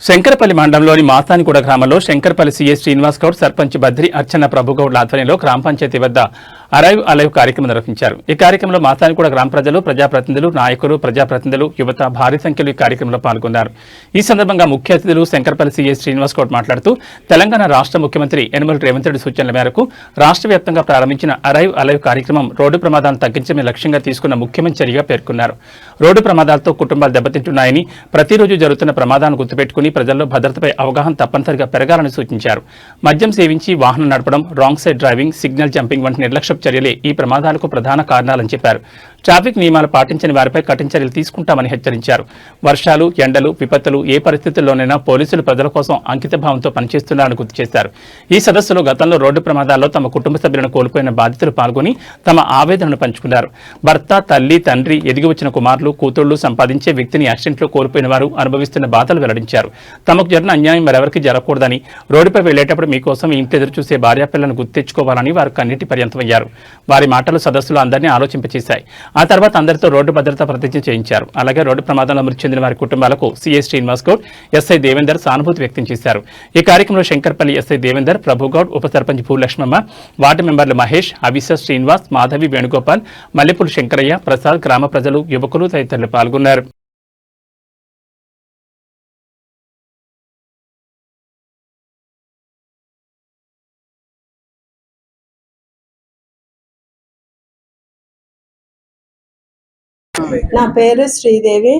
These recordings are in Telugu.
శంకరపల్లి మండలంలోని మాసానిగూడ గ్రామంలో శంకరపల్లి సీఎస్ శ్రీనివాస్ గౌడ్ సర్పంచ్ బద్రి అర్చన ప్రభుగౌడ్ల ఆధ్వర్యంలో గ్రామ పంచాయతీ వద్ద అరైవ్ అలైవ్ కార్యక్రమం నిర్వహించారు. ఈ కార్యక్రమంలో మాసానిగూడ గ్రామ ప్రజలు ప్రజాప్రతినిధులు నాయకులు ప్రజాప్రతినిధులు యువత భారీ సంఖ్యలో ఈ కార్యక్రమంలో పాల్గొన్నారు. ఈ సందర్భంగా ముఖ్య అతిథులు శంకర్పల్లి సీఎస్ శ్రీనివాస్ గౌడ్ మాట్లాడుతూ తెలంగాణ రాష్ట్ర ముఖ్యమంత్రి యనమల రేవంత్ రెడ్డి సూచనల మేరకు రాష్ట్ర వ్యాప్తంగా ప్రారంభించిన అరైవ్ అలైవ్ కార్యక్రమం రోడ్డు ప్రమాదాలను తగ్గించడమే లక్ష్యంగా తీసుకున్న ముఖ్యమైన చర్యగా పేర్కొన్నారు. రోడ్డు ప్రమాదాలతో కుటుంబాలు దెబ్బతింటున్నాయని ప్రతిరోజు జరుగుతున్న ప్రమాదాలను గుర్తుపెట్టుకుని ప్రజల్లో భద్రతపై అవగాహన తప్పనిసరిగా పెరగాలని సూచించారు. మద్యం సేవించి వాహనం నడపడం wrong side driving signal jumping వంటి నిర్లక్ష్య చర్యలే. ఈ ప్రమాదాలకు ప్రధాన కారణాలని చెప్పారు. ట్రాఫిక్ నియమాలు పాటించని వారిపై కఠిన చర్యలు తీసుకుంటామని హెచ్చరించారు. వర్షాలు ఎండలు విపత్తులు ఏ పరిస్థితుల్లోనైనా పోలీసులు ప్రజల కోసం అంకితభావంతో పనిచేస్తున్నారని గుర్తు చేశారు. ఈ సదస్సులో గతంలో రోడ్డు ప్రమాదాల్లో తమ కుటుంబ సభ్యులను కోల్పోయిన బాధితులు పాల్గొని తమ ఆవేదనను పంచుకున్నారు. భర్త తల్లి తండ్రి ఎదిగి వచ్చిన కుమారులు కూతుళ్ళు సంపాదించే వ్యక్తిని యాక్సిడెంట్లో కోల్పోయిన వారు అనుభవిస్తున్న బాధలు వెల్లడించారు. తమకు జరిగిన అన్యాయం మరెవరికి జరగకూడదని రోడ్డుపై వెళ్ళేటప్పుడు మీకోసం ఇంటి ఎదురు చూసే భార్యాపిల్లను గుర్తించుకోవాలని వారు కన్నీటి పర్యంతమయ్యారు. వారి మాటలు సదస్సులో అందరినీ ఆలోచింపచేశాయి. ఆ తర్వాత అందరితో రోడ్డు భద్రత ప్రతిజ్ఞ చేయించారు. అలాగే రోడ్డు ప్రమాదంలో మృతి చెందిన వారి కుటుంబాలకు సీఎస్ శ్రీనివాస్ గౌడ్ ఎస్ఐ దేవేందర్ సానుభూతి వ్యక్తం చేశారు. ఈ కార్యక్రమంలో శంకర్పల్లి ఎస్ఐ దేవేందర్ ప్రభుగౌడ్ ఉప సర్పంచ్ భూలక్ష్మమ్మ వార్డు మెంబర్లు మహేష్ అవిశ శ్రీనివాస్ మాధవి వేణుగోపాల్ మల్లెపూడి శంకరయ్య ప్రసాద్ గ్రామ ప్రజలు యువకులు తదితరులు పాల్గొన్నారు. నా పేరు శ్రీదేవి.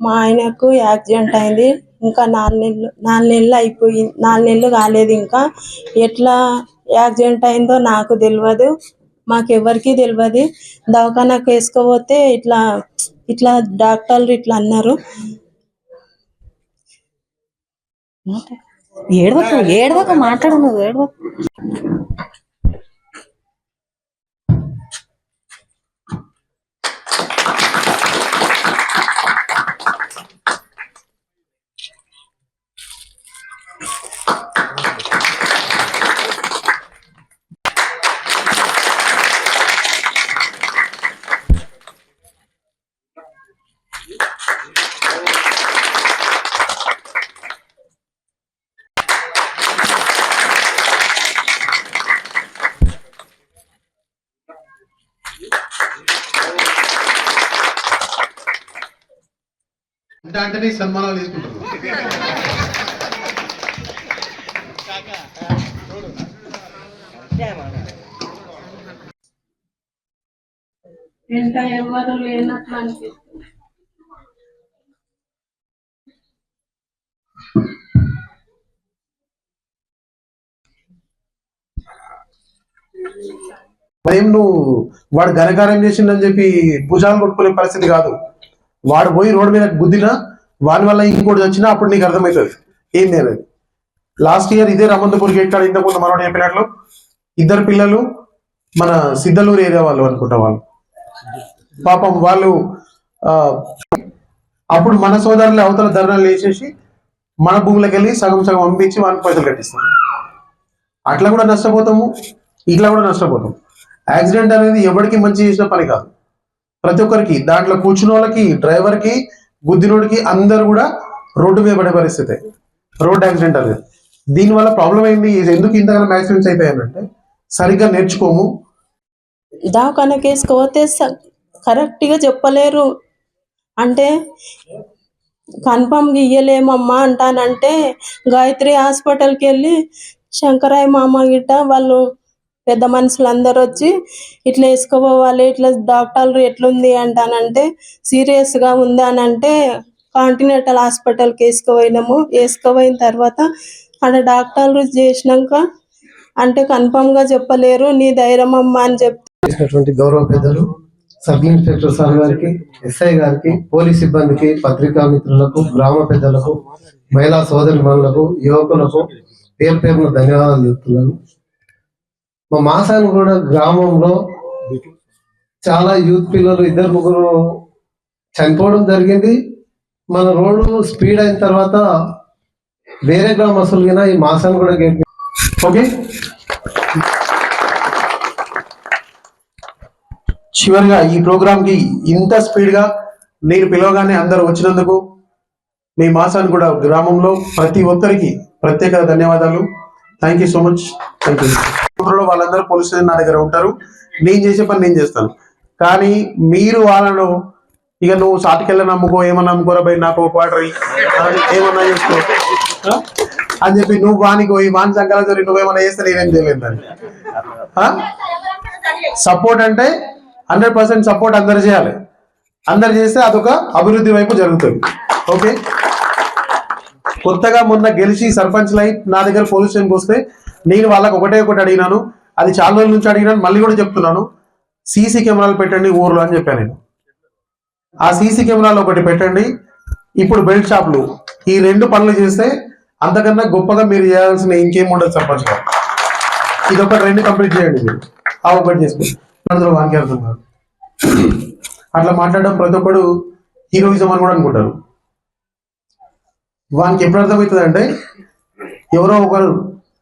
మా ఆయనకు యాక్సిడెంట్ అయింది. ఇంకా నాలుగు నెలలు నాలుగు నెలలు అయిపోయి నాలుగు నెలలు కాలేదు ఇంకా. ఎట్లా యాక్సిడెంట్ అయిందో నాకు తెలియదు మాకెవరికి తెలియదు దవాఖానకు వేసుకోపోతే ఇట్లా ఇట్లా డాక్టర్లు ఇట్లా అన్నారు. ఏడవకు ఏడవకు మాట్లాడు నువ్వు ఏడవకు. అంటే సన్మానాలు తీసుకుంటారు ఇంకా ఎవరు లేనట్లు అనిపిస్తుంది నువ్వు వాడు ఘనకారం చేసిండని చెప్పి భుజాలు కొట్టుకునే పరిస్థితి కాదు. వాడు పోయి రోడ్డు మీద గుద్దినా వాని వల్ల ఇంకోటి వచ్చినా అప్పుడు నీకు అర్థమవుతుంది. ఏంది అనేది లాస్ట్ ఇయర్ ఇదే రమంతపూర్ గేట్ కాడ ఇంతకుముందు మనోడు చెప్పినట్లు. ఇద్దరు పిల్లలు మన సిద్ధలూరు ఏరియా వాళ్ళు అనుకుంటా వాళ్ళు. పాపం వాళ్ళు అప్పుడు మన సోదరులు అవతల ధర్నాలు వేసేసి మన భూములకు వెళ్ళి సగం సగం పంపించి వానికి పైసలు కట్టిస్తారు. అట్లా కూడా నష్టపోతాము ఇట్లా కూడా నష్టపోతాం యాక్సిడెంట్ అనేది ఎవరికి మంచి చేసిన పని కాదు. ప్రతి ఒక్కరికి దాంట్లో కూర్చున్న వాళ్ళకి డ్రైవర్కి గుద్దినోడికి అందరు కూడా రోడ్డు మీద పడే పరిస్థితి. రోడ్ యాక్సిడెంట్ అనేది దీనివల్ల ప్రాబ్లం ఏంది? ఇది ఎందుకు ఇంతకాలం యాక్సిడెంట్స్ అవుతాయనంటే సరిగ్గా నేర్చుకోము. దవాఖానకి వేసుకోపోతే స- కరెక్ట్గా చెప్పలేరు. అంటే కన్ఫామ్గా ఇయ్యలేమమ్మా అంటానంటే గాయత్రి హాస్పిటల్కి వెళ్ళి శంకరాయ మామ గిట్ట వాళ్ళు పెద్ద మనుషులు అందరు వచ్చి ఇట్లా వేసుకోపోవాలి ఇట్లా డాక్టర్లు ఎట్లుంది అంటానంటే సీరియస్గా ఉంది అని అంటే కాంటినెంటల్ హాస్పిటల్కి వేసుకోపోయినాము వేసుకోపోయిన తర్వాత అక్కడ డాక్టర్లు చేసినాక అంటే కన్ఫామ్గా చెప్పలేరు నీ ధైర్యం అమ్మ అని చెప్తే గౌరవ పెద్దలు సబ్ ఇన్స్పెక్టర్ సార్ గారికి ఎస్ఐ గారికి పోలీస్ సిబ్బందికి పత్రికా మిత్రులకు గ్రామ పెద్దలకు మహిళా సోదరి యువకులకు పేరు పేరున ధన్యవాదాలు చెప్తున్నాను. మా మాసాన్ని కూడా గ్రామంలో చాలా యూత్ పిల్లలు ఇద్దరు ముగ్గురు చనిపోవడం జరిగింది. మన రోడ్డు స్పీడ్ అయిన తర్వాత వేరే గ్రామస్తులు కింద ఈ మాసాన్ని కూడా గేట్ ఓకే? చివరిగా ఈ ప్రోగ్రామ్కి ఇంత స్పీడ్గా నేను పిలవగానే అందరూ వచ్చినందుకు మీ మాసాన్ని కూడా గ్రామంలో ప్రతి ఒక్కరికి ప్రత్యేక ధన్యవాదాలు. Thank you so much thank you వాళ్ళందరూ పోలీస్ స్టేషన్ నా దగ్గర ఉంటారు. నేను చేసే పని నేను చేస్తాను. కానీ మీరు వాళ్ళను ఇక నువ్వు సాటికెళ్ళని నమ్ముకో ఏమన్నా నమ్ముకోరా బయట నాకు ఒక క్వార్టర్ ఏమన్నా చేసుకో. అని చెప్పి నువ్వు వానికి ఈ వాని సంకలం నువ్వేమన్నా చేస్తే నేనేం చేయలేదు దాన్ని. సపోర్ట్ అంటే హండ్రెడ్ పర్సెంట్ సపోర్ట్ అందరు చేయాలి. అందరు చేస్తే అదొక అభివృద్ధి వైపు జరుగుతుంది. ఓకే? కొత్తగా మొన్న గెలిచి సర్పంచ్ లైఫ్ నా దగ్గర పోలీస్ స్టేషన్కి వస్తే నేను వాళ్ళకి ఒకటే ఒకటి అడిగినాను. అది చాలా రోజుల నుంచి అడిగినాను. మళ్ళీ కూడా చెప్తున్నాను. సీసీ కెమెరాలు పెట్టండి ఊర్లో అని చెప్పాను నేను. ఆ సీసీ కెమెరాలు ఒకటి పెట్టండి. ఇప్పుడు బెల్ట్ షాప్లు. ఈ రెండు పనులు చేస్తే అంతకన్నా గొప్పగా మీరు చేయాల్సిన ఇంకేం ఉండదు సర్పంచ్ గారు. ఇది ఒకటి రెండు కంప్లీట్ చేయండి మీరు. ఆ ఒకటి చేసుకోండి అందులో వానికి అర్థం కాదు అట్లా మాట్లాడడం ప్రతి ఒక్కడు హీరోయిజం అని కూడా అనుకుంటారు. వానికి ఎప్పుడు అర్థమవుతుంది అంటే ఎవరో ఒకరు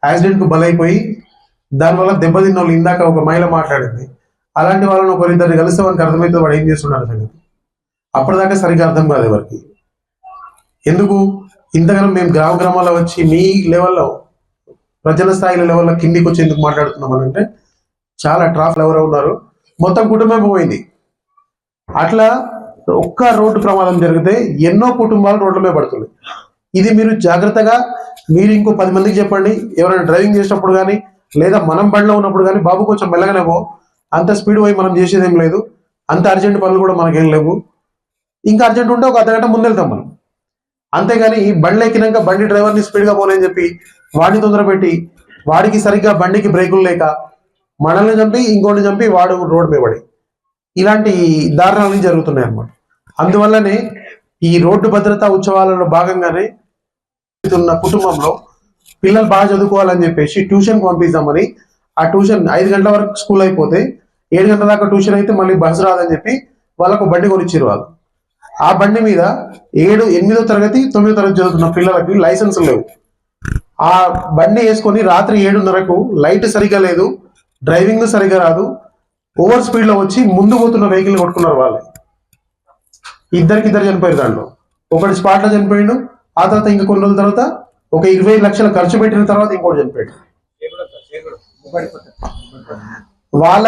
యాక్సిడెంట్కు బలైపోయి దానివల్ల దెబ్బతిన్న వాళ్ళు ఇందాక ఒక మహిళ మాట్లాడింది. అలాంటి వాళ్ళని ఒకరిద్దరిని కలిస్తే వానికి అర్థమైతే వాడు ఏం చేస్తున్నాడు సంగతి అప్పటిదాకా సరిగ్గా అర్థం కాదు ఎవరికి ఎందుకు? ఇంతగానో మేము గ్రామ గ్రామాల్లో వచ్చి మీ లెవెల్లో ప్రజల స్థాయిలో లెవెల్లో కిందికి వచ్చి ఎందుకు మాట్లాడుతున్నాం అని అంటే చాలా ట్రాఫిక్ ఎవరో ఉన్నారు. మొత్తం కుటుంబం పోయింది. అట్లా ఒక్క రోడ్డు ప్రమాదం జరిగితే ఎన్నో కుటుంబాలు రోడ్ల మీద పడుతున్నాయి. ఇది మీరు జాగ్రత్తగా మీరు ఇంకో పది మందికి చెప్పండి. ఎవరైనా డ్రైవింగ్ చేసినప్పుడు కానీ లేదా మనం బండిలో ఉన్నప్పుడు కానీ బాబు కొంచెం మెల్లగానే పో. అంత స్పీడ్ పోయి మనం చేసేది ఏం లేదు. అంత అర్జెంట్ పనులు కూడా మనకేం లేవు. ఇంకా అర్జెంట్ ఉంటే ఒక అర్ధగంట ముందు వెళ్తాం మనం. అంతేగాని బండి ఎక్కినాక బండి డ్రైవర్ని స్పీడ్గా పోలేని చెప్పి వాడిని తొందర పెట్టి వాడికి సరిగ్గా బండికి బ్రేకులు లేక మనల్ని చంపి ఇంకోటి చంపి వాడు రోడ్ మీద పడి. ఇలాంటి దారుణాలు జరుగుతున్నాయి అన్నమాట అందువల్లనే ఈ రోడ్డు భద్రతా ఉత్సవాలలో భాగంగానే ఉన్న కుటుంబంలో పిల్లలు బాగా చదువుకోవాలని చెప్పేసి ట్యూషన్ పంపిద్దామని ఆ ట్యూషన్ ఐదు గంటల వరకు స్కూల్ అయిపోతే ఏడు గంటల దాకా ట్యూషన్ అయితే మళ్ళీ బస్సు రాదని చెప్పి వాళ్ళకు బండి కొనిచ్చారు వాళ్ళు. ఆ బండి మీద ఏడు ఎనిమిదో తరగతి తొమ్మిదో తరగతి చదువుతున్న పిల్లలకి లైసెన్స్ లేవు. ఆ బండి వేసుకొని రాత్రి ఏడున్నరకు లైట్ సరిగా లేదు డ్రైవింగ్ సరిగా రాదు ఓవర్ స్పీడ్లో వచ్చి ముందు పోతున్న వెహికల్ కొట్టుకున్నారు వాళ్ళు. ఇద్దరికి ఇద్దరు చనిపోయారు దాంట్లో. ఒకటి స్పాట్లో చనిపోయిండు ఆ తర్వాత ఇంకా కొన్ని రోజుల తర్వాత ఒక ఇరవై లక్షలు ఖర్చు పెట్టిన తర్వాత ఇంకోటి చనిపోయాడు. వాళ్ళ